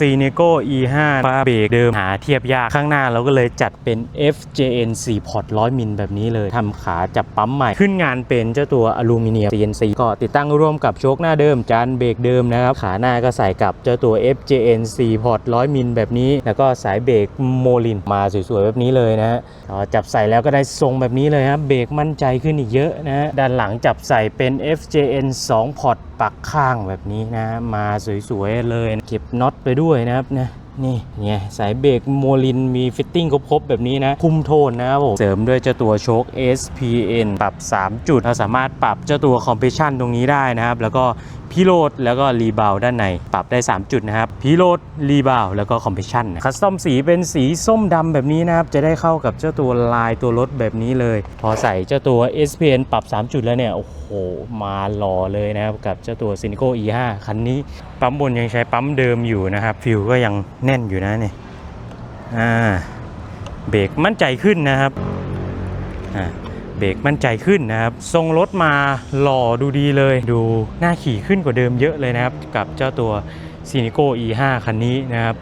c n e g o E5 ฝาเบรกเดิมหาเทียบยาก ข้างหน้าเราก็เลยจัดเป็น FJN 4 พอร์ต100 มิลแบบนี้เลยทำขาจับปั๊มใหม่ ขึ้นงานเป็นเจ้าตัวอลูมิเนียม CNC ก็ติดตั้งร่วมกับโชคหน้าเดิม จานเบรกเดิมนะครับ ขาหน้าก็ใส่กับเจ้าตัว FJN 4 พอร์ต100 มิลแบบนี้ แล้วก็สายเบรกโมลินมาสวยๆแบบนี้เลยนะฮะจับใส่แล้วก็ได้ทรงแบบนี้เลยครับเบรกมั่นใจขึ้นอีกเยอะนะฮะด้านหลังจับใส่เป็น FJN 2 พอร์ตปักข้างแบบนี้นะมาสวยๆเลยเก็บน็อตไปด้วยด้วยนะครับนะ นี่ไงสายเบรกโมลินมีฟิตติ้งครบๆแบบนี้นะ คุมโทนนะครับผมเสริมด้วยเจ้าตัวโชค SPN ปรับ 3 จุด เราสามารถปรับเจ้าตัวคอมเพรสชันตรงนี้ได้นะครับ แล้วก็พิโรดแล้วก็รีบาวด้านใน ปรับได้ 3 จุดนะครับพิโรดรีบาวแล้วก็คอมเพรสชันคัสตอมสีเป็นสีส้มดำแบบนี้นะครับ จะได้เข้ากับเจ้าตัวลายตัวรถแบบนี้เลย พอใส่เจ้าตัว SPN ปรับ 3 จุดแล้วเนี่ย โอ้โห มาหล่อเลยนะครับ กับเจ้าตัว c i n i c o E5 คันนี้ ปั๊มบนยังใช้ปั๊มเดิมอยู่นะครับฟิลก็ยังแน่นอยู่นะเนี่ยอ่าเบรกมั่นใจขึ้นนะครับอ่าเบรกมั่นใจขึ้นนะครับ ทรงรถมาหล่อดูดีเลย ดูน่าขี่ขึ้นกว่าเดิมเยอะเลยนะครับ กับเจ้าตัว c i n i c o E5 คันนี้นะครับ